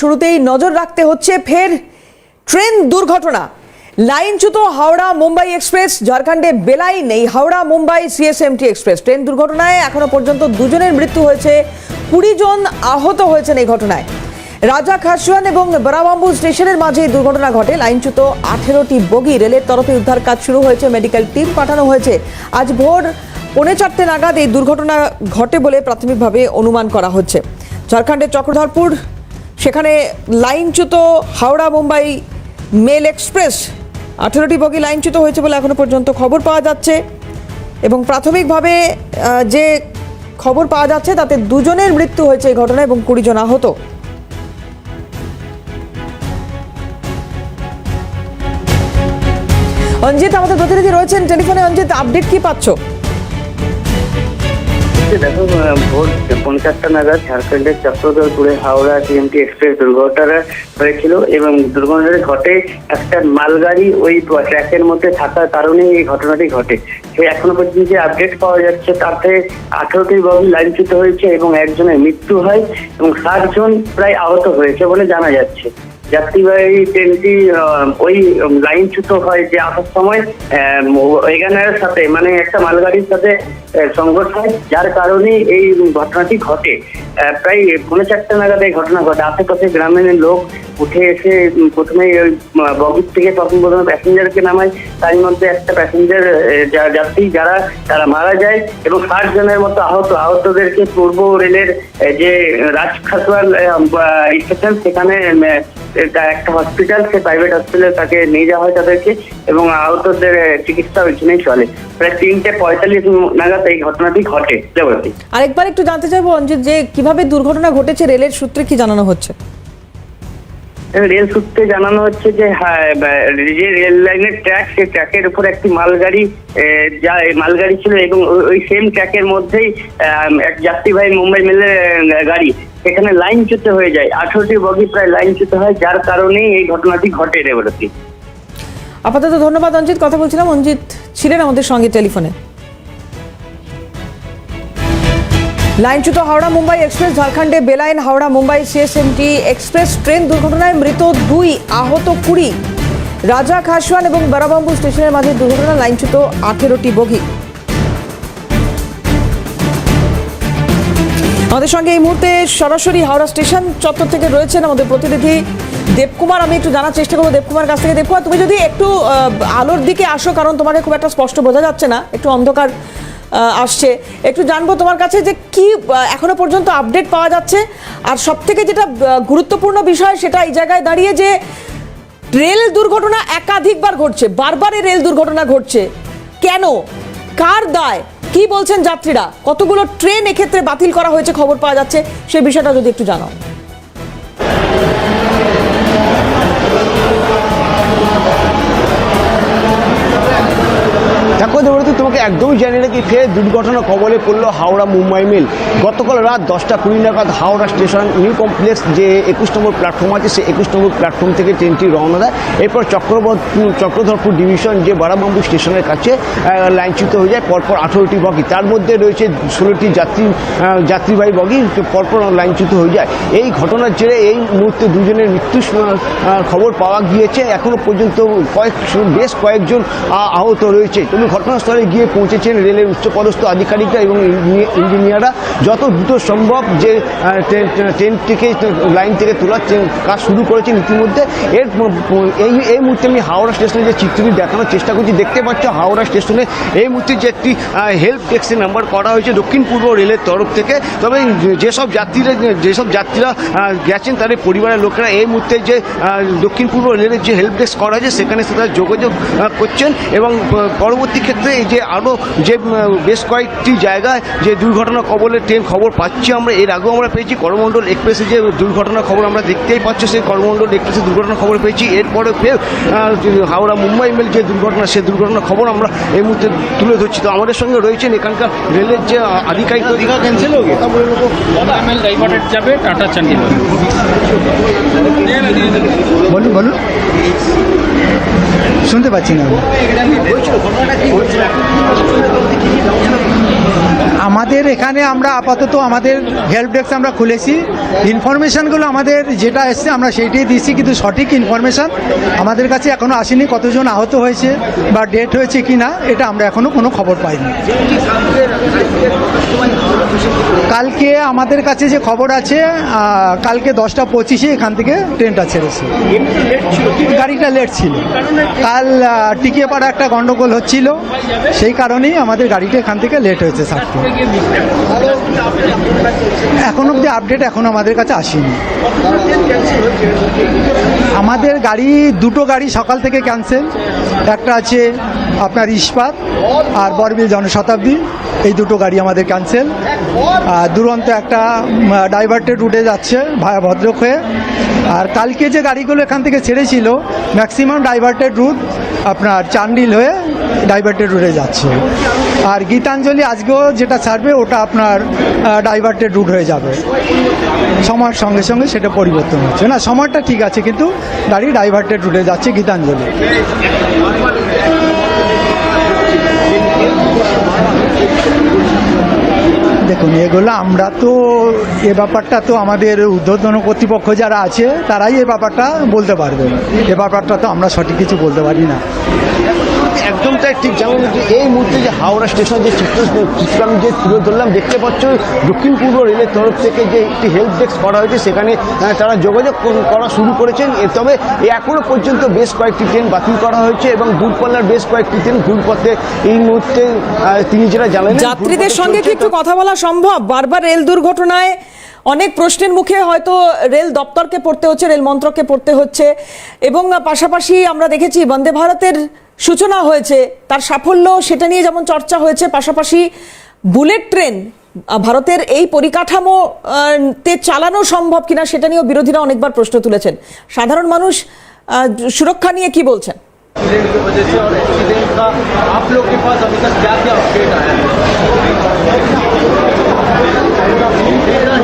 শুরুতেই নজর রাখতে হচ্ছে, ফের ট্রেন দুর্ঘটনা। লাইনচ্যুত হাওড়া মুম্বাই এক্সপ্রেস, ঝাড়খণ্ডে বেলাই নেই, Howrah Mumbai CSMT express. Train দুর্ঘটনায় এখনও পর্যন্ত দুজনের মৃত্যু হয়েছে, কুড়ি জন আহত হয়েছেন এই ঘটনায়। রাজা খাসওয়ান এবং বরাবাম্বু স্টেশনের মাঝে দুর্ঘটনা ঘটে। লাইনচ্যুত আঠেরোটি বগি রেলের তরফে উদ্ধার কাজ শুরু হয়েছে, মেডিকেল টিম পাঠানো হয়েছে। আজ ভোর পৌনে চারটে নাগাদ এই দুর্ঘটনা ঘটে বলে প্রাথমিকভাবে অনুমান করা হচ্ছে। ঝাড়খণ্ডের চক্রধরপুর সেখানে লাইনচ্যুত হাওড়া মুম্বাই মেল এক্সপ্রেস আঠেরোটি বগি লাইনচ্যুত হয়েছে বলে এখনও পর্যন্ত খবর পাওয়া যাচ্ছে। এবং প্রাথমিকভাবে যে খবর পাওয়া যাচ্ছে তাতে দুজনের মৃত্যু হয়েছে এই ঘটনায় এবং কুড়ি জন আহত। অঞ্জিত, আমাদের প্রতিনিধি রয়েছেন। টেলিফোনে অঞ্জিত, আপডেট কি পাচ্ছ? এই দেখো ভোর পৌনে চারটা নাগাদ ঝাড়খণ্ডের চক্রধরপুরে হাওড়া টিএমটি এক্সপ্রেস দুর্ঘটনা হয়েছিল এবং দুর্ঘটনাটি ঘটে একটা মালগাড়ি ওই ট্র্যাকের মধ্যে থাকার কারণে এই ঘটনাটি ঘটে। সে এখনও পর্যন্ত যে আপডেট পাওয়া যাচ্ছে, তাতে আঠারোটি বগি লাইনচ্যুত হয়েছে এবং একজনের মৃত্যু হয় এবং ষাট জন প্রায় আহত হয়েছে বলে জানা যাচ্ছে। যাত্রীবাহী ট্রেনটি ওই লাইনচ্যুত হয় যে আসার সময় এগানের সাথে মানে একটা মালগাড়ির সাথে সংঘর্ষ হয়, যার কারণে এই ঘটনাটি ঘটে। প্রায় পৌনে চারটে নাগাদ এই ঘটনা ঘটে। আশেপাশে গ্রামের লোক উঠে এসে প্রথমে ওই বগির থেকে প্রথম প্রথমে প্যাসেঞ্জারকে নামায়। তার মধ্যে একটা প্যাসেঞ্জার যাত্রী যারা, তারা মারা যায় এবং ষাট জনের মতো আহত। আহতদেরকে পূর্ব রেলের যে রাজখাসওয়াল স্টেশন, সেখানে একটা হসপিটাল সে প্রাইভেট হসপিটালে তাকে নিয়ে যাওয়া হয় তাদেরকে এবং আহতদের আহ, চিকিৎসা ওইখানেই চলে। প্রায় তিনটে পঁয়তাল্লিশ নাগাদ এই ঘটনাটি ঘটে আরেকবার একটু জানতে চাইব অঞ্জিত যে কীভাবে দুর্ঘটনা ঘটেছে রেলের সূত্রে কি জানানো হচ্ছে? রেল সূত্রে জানানো হচ্ছে যে হ্যাঁ, যে রেল লাইনের ট্র্যাক সেই ট্র্যাকের উপর একটি মালগাড়ি যা মালগাড়ি ছিল এবং ওই- ওই সেম ট্র্যাকের মধ্যেই এক যাত্রীবাহী মুম্বাই মেলের গাড়ি সেখানে লাইনচ্যুত হয়ে যায়। আঠারোটি বগি প্রায় লাইনচ্যুত হয়, যার কারণেই এই ঘটনাটি ঘটে রেবতী। আপাতত ধন্যবাদ, অঞ্জিত। কথা বলছিলাম, অঞ্জিত ছিলেন আমাদের সঙ্গে টেলিফোনে। লাইনচ্যুত হাওড়া মুম্বাই এক্সপ্রেস, ঝাড়খণ্ডে বেলাইন, Howrah Mumbai CSMT express train দুর্ঘটনায় মৃত দুই আহত কুড়ি। রাজা খাসওয়ান এবং বারাবাম্বু স্টেশনের মাঝে দুর্ঘটনা লাইনচ্যুত আঠেরোটি বগি। আমাদের সঙ্গে এই মুহূর্তে সরাসরি হাওড়া স্টেশন চত্বর থেকে রয়েছেন আমাদের প্রতিনিধি দেবকুমার। আমি একটু জানার চেষ্টা করব দেবকুমার কাছ থেকে। দেবকুমার, তুমি যদি একটু আলোর দিকে আসো, কারণ তোমাকে খুব একটা স্পষ্ট বোঝা যাচ্ছে না, একটু অন্ধকার আসছে। একটু জানব তোমার কাছে যে কি এখনও পর্যন্ত আপডেট পাওয়া যাচ্ছে। আর সব থেকে যেটা গুরুত্বপূর্ণ বিষয়, সেটা এই জায়গায় দাঁড়িয়ে যে রেল দুর্ঘটনা একাধিকবার ঘটছে, বারবার রেল দুর্ঘটনা ঘটছে। কেন? কার দায়? কি বলছেন যাত্রীরা? কতগুলো ট্রেন এক্ষেত্রে বাতিল করা হয়েছে? খবর পাওয়া যাচ্ছে। সেই বিষয়টা যদি একটু জানাও। দেবরতী তোমাকে একদমই জানি নাকি ফের দুর্ঘটনা কবলে পড়ল হাওড়া মুম্বাই মেল। গতকাল রাত দশটা কুড়ি নাগাদ হাওড়া স্টেশন নিউ কমপ্লেক্স যে একুশ নম্বর প্ল্যাটফর্ম আছে, সেই একুশ নম্বর প্ল্যাটফর্ম থেকে ট্রেনটি রওনা দেয়। এরপর চক্রবর্তী চক্রধরপুর ডিভিশন যে বারাবাম্বু স্টেশনের কাছে লাইনচ্যুত হয়ে যায়, পরপর আঠেরোটি বগি। তার মধ্যে রয়েছে ষোলোটি যাত্রী যাত্রীবাহী বগি পরপর লাইনচ্যুত হয়ে যায়। এই ঘটনার জেরে এই মুহূর্তে দুজনের মৃত্যু খবর পাওয়া গিয়েছে। এখনও পর্যন্ত কয়েক বেশ কয়েকজন আহত রয়েছে। তবে ঘটনাস্থলে গিয়ে পৌঁছেছেন রেলের উচ্চপদস্থ আধিকারিকরা এবং ইঞ্জি- ইঞ্জিনিয়াররা। যত দ্রুত সম্ভব যে আহ, ট্রেন- ট্রেন থেকে লাইন থেকে তোলার কাজ শুরু করেছেন ইতিমধ্যে এর এই এই মুহূর্তে আমি হাওড়া স্টেশনে যে চিত্রটি দেখানোর চেষ্টা করছি দেখতে পাচ্ছ হাওড়া স্টেশনে এই মুহূর্তে যে একটি হেল্প ডেস্কের নাম্বার করা হয়েছে দক্ষিণ পূর্ব রেলের তরফ থেকে। তবে যেসব যাত্রীরা যেসব যাত্রীরা গেছেন তাদের পরিবারের লোকেরা এই মুহূর্তে যে দক্ষিণ পূর্ব রেলের যে হেল্প ডেস্ক করা হয়েছে সেখানে তারা যোগাযোগ করছেন এবং পরবর্তী ক্ষেত্রে এই যে আরও যে বেশ কয়েকটি জায়গায় যে দুর্ঘটনা কবলে ট্রেন খবর পাচ্ছি আমরা এর আগেও আমরা পেয়েছি করমণ্ডল এক্সপ্রেসে যে দুর্ঘটনা খবর আমরা দেখতেই পাচ্ছি সেই করমণ্ডল এক্সপ্রেসের দুর্ঘটনা খবর পেয়েছি। এরপরে ফের হাওড়া মুম্বাই মেল যে দুর্ঘটনা সেই দুর্ঘটনা খবর আমরা এই মুহূর্তে তুলে ধরছি। তো আমাদের সঙ্গে রয়েছেন এখানকার রেলের যে আধিকারিক দীঘা ক্যান্সেল যাবে টাটা চণ্ডীগড় বলুন বলুন। শুনতে পাচ্ছি না আমাদের এখানে আমরা আপাতত আমাদের হেল্প ডেস্ক আমরা খুলেছি। ইনফরমেশনগুলো আমাদের যেটা এসছে আমরা সেইটাই দিচ্ছি, কিন্তু সঠিক ইনফরমেশন আমাদের কাছে এখনও আসেনি, কতজন আহত হয়েছে বা ডেট হয়েছে কি না এটা আমরা এখনও কোনো খবর পাইনি। কালকে আমাদের কাছে যে খবর আছে কালকে দশটা পঁচিশে এখান থেকে ট্রেনটা ছেড়েছে গাড়িটা লেট ছিল। কাল টিকিয়ে পাড়া একটা গন্ডগোল হচ্ছিল। সেই কারণেই আমাদের গাড়িটা এখান থেকে লেট হয়েছে ছাড়তে এখন অব্দি আপডেট এখন আমাদের কাছে আসেনি। আমাদের গাড়ি, দুটো গাড়ি সকাল থেকে ক্যান্সেল একটা আছে আপনার ইস্পাত আর বরবিল জনশতাব্দী, এই দুটো গাড়ি আমাদের ক্যান্সেল আর দুরন্ত একটা ডাইভার্টেড রুটে যাচ্ছে ভায়া ভদ্রক হয়ে। আর কালকে যে গাড়িগুলো এখান থেকে ছেড়েছিল ম্যাক্সিমাম ডাইভার্টেড রুট আপনার চান্ডিল হয়ে ডাইভার্টেড রুটে যাচ্ছে। আর গীতাঞ্জলি আজকেও যেটা ছাড়বে, ওটা আপনার ডাইভার্টেড রুট হয়ে যাবে। সময়ের সঙ্গে সঙ্গে সেটা পরিবর্তন হচ্ছে। না, সময়টা ঠিক আছে, কিন্তু গাড়ি ডাইভার্টেড রুটে যাচ্ছে গীতাঞ্জলি। দেখুন, এগুলো আমরা তো, এ ব্যাপারটা তো আমাদের উদ্বোধন কর্তৃপক্ষ যারা আছে, তারাই এ ব্যাপারটা বলতে পারবে। এ ব্যাপারটা তো আমরা সঠিক কিছু বলতে পারি না। একদম তাই ঠিক যেমন এই মুহূর্তে যে হাওড়া স্টেশন যে চিত্র আমি যে তুলে ধরলাম দেখতে পাচ্ছ দক্ষিণ পূর্ব রেলের তরফ থেকে যে একটি হেল্প ডেস্ক করা হয়েছে সেখানে তারা যোগাযোগ করা শুরু করেছেন। তবে এখনও পর্যন্ত বেশ কয়েকটি ট্রেন বাতিল করা হয়েছে এবং দূরপাল্লার বেশ কয়েকটি ট্রেন ঘুরপথে এই মুহূর্তে তিনি যেটা জানালেন যাত্রীদের সঙ্গে কি একটু কথা বলা সম্ভব? বারবার রেল দুর্ঘটনায় অনেক প্রশ্নের মুখে হয়তো রেল দপ্তরকে পড়তে হচ্ছে রেল মন্ত্রককে পড়তে হচ্ছে এবং পাশাপাশি আমরা দেখেছি বন্দে ভারতের সূচনা হয়েছে, তার সাফল্য সেটা নিয়ে যেমন চর্চা হয়েছে, পাশাপাশি বুলেট ট্রেন ভারতের এই পরিকাঠামো তে চালানো সম্ভব কিনা সেটা নিয়েও বিরোধীরা অনেকবার প্রশ্ন তুলেছেন। সাধারণ মানুষ সুরক্ষা নিয়ে কি বলছেন? एक्सीडेंट की वजह से और एक्सीडेंट का आप लोग के पास अभी तक क्या क्या अपडेट आया है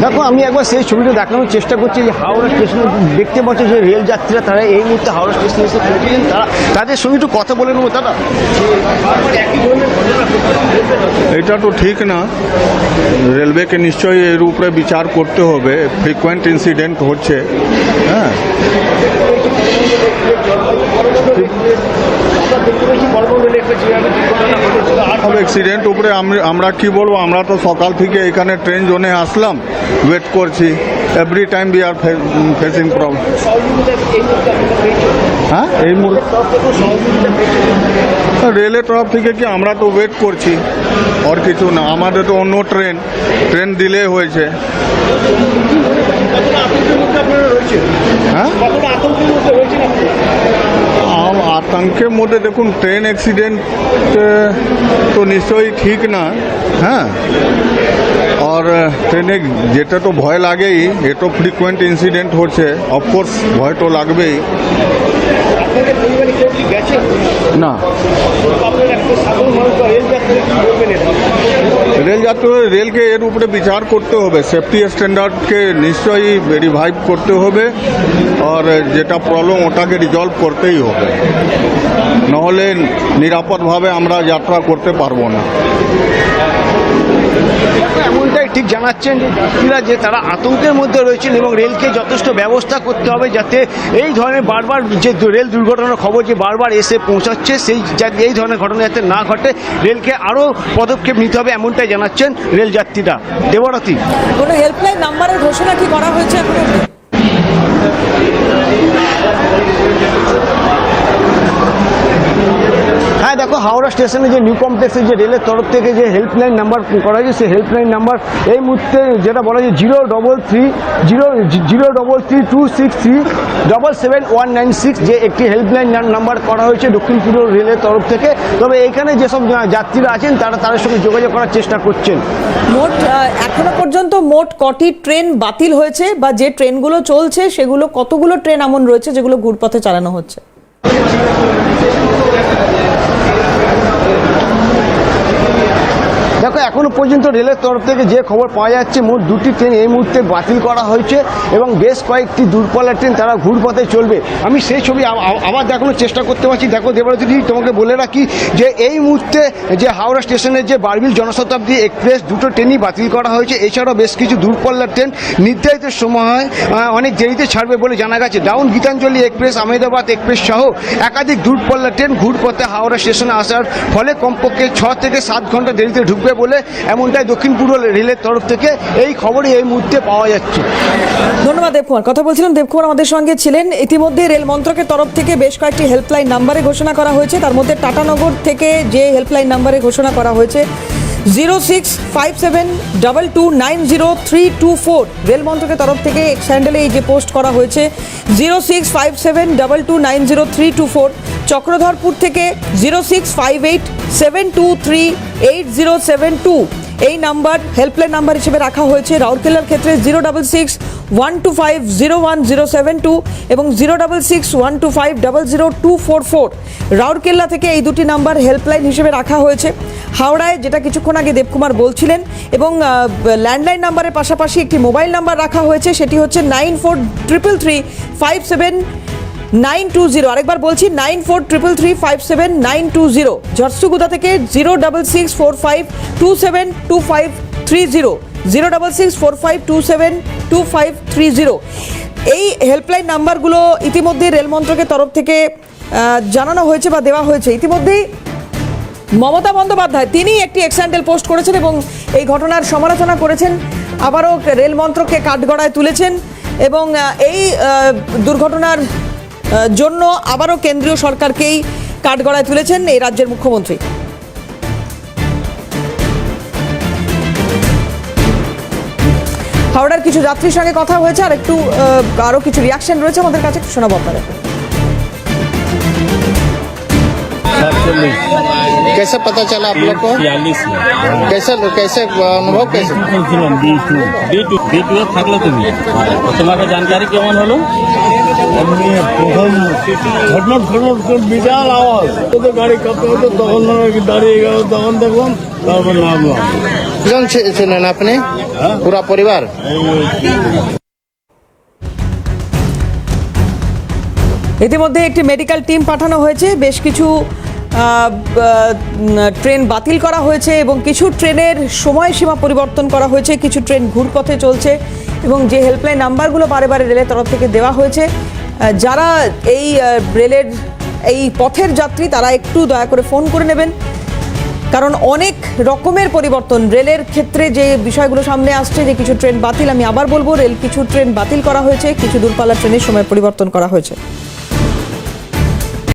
দেখো আমি একবার সেই ছবিটা দেখানোর চেষ্টা করছি যে হাওড়া স্টেশনে দেখতে পাচ্ছ যে রেল যাত্রীরা তারা এই মুহূর্তে হাওড়া স্টেশনে এসে পৌঁছেছেন তারা তাদের সঙ্গে একটু কথা বলে নেবো দাদা এটা তো ঠিক না রেলওয়েকে নিশ্চয়ই এর উপরে বিচার করতে হবে ফ্রিকোয়েন্ট ইনসিডেন্ট হচ্ছে হ্যাঁ সব অ্যাক্সিডেন্ট উপরে আমরা কি বলব? আমরা তো সকাল থেকে এখানে ট্রেন জোনে আসলাম ওয়েট করছি। Every time we are facing problem হ্যাঁ? এই রেলের তরফ থেকে কি আমরা তো ওয়েট করছি? আর কিছু না। আমাদের তো অন্য ট্রেন ট্রেন ডিলে হয়েছে। হ্যাঁ? আতঙ্কের মধ্যে দেখুন ট্রেন অ্যাক্সিডেন্ট তো নিশ্চয়ই ঠিক না হ্যাঁ? আর ট্রেনে যেটা তো ভয় লাগেই, এ তো ফ্রিকুয়েন্ট ইনসিডেন্ট হচ্ছে। অফকোর্স ভয় তো লাগবেই। না। রেল যাত্রী রেলকে এর উপরে বিচার করতে হবে। সেফটি স্ট্যান্ডার্ডকে নিশ্চয়ই রিভাইভ করতে হবে আর যেটা প্রবলেম ওটাকে রিজলভ করতেই হবে। নহলে নিরাপদভাবে আমরা যাত্রা করতে পারব না। এমনটাই ঠিক জানাচ্ছেন যে যে তারা আতঙ্কের মধ্যে রয়েছেন এবং রেলকে যথেষ্ট ব্যবস্থা করতে হবে যাতে এই ধরনের বারবার যে রেল দুর্ঘটনার খবর যে বারবার এসে পৌঁছাচ্ছে, সেই যা- এই ধরনের ঘটনা যাতে না ঘটে, রেলকে আরও পদক্ষেপ নিতে হবে এমনটাই জানাচ্ছেন রেল যাত্রীরা দেবরতী কোনো হেল্পলাইন নাম্বারের ঘোষণা কি করা হয়েছে? হ্যাঁ দেখো, হাওড়া স্টেশনে যে নিউ কমপ্লেক্সের যে রেলের তরফ থেকে যে হেল্পলাইন নাম্বার করা হয়েছে, সেই হেল্পলাইন নাম্বার এই মুহূর্তে যেটা বলা হয়েছে zero double three zero zero double three two six three double seven one nine six যে একটি হেল্পলাইন নাম্বার করা হয়েছে দক্ষিণ পূর্ব রেলের তরফ থেকে। তবে এখানে যেসব যাত্রীরা আছেন, তারা তাদের সঙ্গে যোগাযোগ করার চেষ্টা করছেন। মোট এখনও পর্যন্ত মোট কটি ট্রেন বাতিল হয়েছে বা যে ট্রেনগুলো চলছে, সেগুলো কতগুলো ট্রেন এমন রয়েছে যেগুলো ঘুরপথে চালানো হচ্ছে? দেখো, এখনও পর্যন্ত রেলের তরফ থেকে যে খবর পাওয়া যাচ্ছে, মোট দুটি ট্রেন এই মুহূর্তে বাতিল করা হয়েছে এবং বেশ কয়েকটি দূরপাল্লার ট্রেন তারা ঘুরপথে চলবে। আমি সেই ছবি আবার দেখানোর চেষ্টা করতে পারছি। দেখো দেবরাজি তোমাকে বলে রাখি যে এই মুহূর্তে যে হাওড়া স্টেশনের যে বারবিল জনশতাব্দী এক্সপ্রেস, দুটো ট্রেনই বাতিল করা হয়েছে। এছাড়াও বেশ কিছু দূরপাল্লার ট্রেন নির্ধারিত সময় অনেক দেরিতে ছাড়বে বলে জানা গেছে। Down Gitanjali express, Ahmedabad express সহ একাধিক দূরপাল্লার ট্রেন ঘুরপথে হাওড়া স্টেশনে আসার ফলে কমপক্ষে ছ থেকে সাত ঘণ্টা দেরিতে ঢুকবে। বলে এমনটাই দক্ষিণ পূর্ব রেলের তরফ থেকে এই খবরই এই মুহূর্তে পাওয়া যাচ্ছে। ধন্যবাদ, দেবকুমার। কথা বলছিলাম, দেবকুমার আমাদের সঙ্গে ছিলেন। ইতিমধ্যে রেল মন্ত্রকের তরফ থেকে বেশ কয়েকটি হেল্পলাইন নাম্বারে ঘোষণা করা হয়েছে। তার মধ্যে টাটানগর থেকে যে হেল্পলাইন নাম্বারে ঘোষণা করা হয়েছে zero six five seven double two nine zero three two four rail মন্ত্রকের তরফ থেকে স্যান্ডেলে এই যে পোস্ট করা হয়েছে, zero six five seven double two nine zero three two four Chakradharpur থেকে zero six five eight seven two three eight zero seven two এই নাম্বার হেল্পলাইন নাম্বার হিসেবে রাখা হয়েছে রাউরকেলার ক্ষেত্রে zero double six one two five zero one zero seven two এবং zero double six one two five double zero two four four Rourkela থেকে এই দুটি নাম্বার হেল্পলাইন হিসেবে রাখা হয়েছে। হাওড়ায় যেটা কিছুক্ষণ আগে দেবকুমার বলছিলেন এবং ল্যান্ডলাইন নাম্বারের পাশাপাশি একটি মোবাইল নাম্বার রাখা হয়েছে, সেটি হচ্ছে nine four triple three five seven nine two zero. আরেকবার বলছি, nine four triple three five seven, nine two zero. Jharsuguda থেকে zero double six four five two seven two five three zero. Zero double six four five two seven two five three zero. এই helpline নাম্বারগুলো ইতিমধ্যে রেলমন্ত্রকের তরফ থেকে জানানো হয়েছে বা দেওয়া হয়েছে। ইতিমধ্যেই মমতা বন্দ্যোপাধ্যায়, তিনি একটি এক্সান্ডেল পোস্ট করেছেন এবং এই ঘটনার সমালোচনা করেছেন। আবারও রেল মন্ত্রককে কাঠগড়ায় তুলেছেন এবং এই দুর্ঘটনার জন্য আবারও কেন্দ্রীয় সরকারকেই কাঠগড়ায় তুলেছেন এই রাজ্যের মুখ্যমন্ত্রী হাওড়ার কিছু যাত্রীর সঙ্গে কথা হয়েছে আর একটু আহ, আরও কিছু রিয়াকশন রয়েছে আমাদের কাছে একটু শোনাবো আপনাদের कैसे पता चला आप लोग को বিয়াল্লিশ कैसे कैसे अनुभव कैसे ছিলাম B to B to B to থাকলে তুমি তোমাকে জানকারি কেমন হলো প্রথম বিশাল আওয়াজ। তো গাড়ি কাঁপতে হতো তখন দাঁড়িয়ে গেল তখন দেখলাম তারপর নামলাম। ছিলেন আপনি? হ্যাঁ। পুরা পরিবার? ইতিমধ্যে একটি মেডিকেল টিম পাঠানো হয়েছে। বেশ কিছু ট্রেন বাতিল করা হয়েছে এবং কিছু ট্রেনের সময়সীমা পরিবর্তন করা হয়েছে। কিছু ট্রেন ঘুরপথে চলছে এবং যে হেল্পলাইন নাম্বারগুলো বারে বারে রেলের তরফ থেকে দেওয়া হয়েছে যারা এই রেলের এই পথের যাত্রী, তারা একটু দয়া করে ফোন করে নেবেন। কারণ অনেক রকমের পরিবর্তন। রেলের ক্ষেত্রে যে বিষয়গুলো সামনে আসছে, যে কিছু ট্রেন বাতিল, আমি আবার বলব, রেল কিছু ট্রেন বাতিল করা হয়েছে, কিছু দূরপাল্লা ট্রেনের সময় পরিবর্তন করা হয়েছে।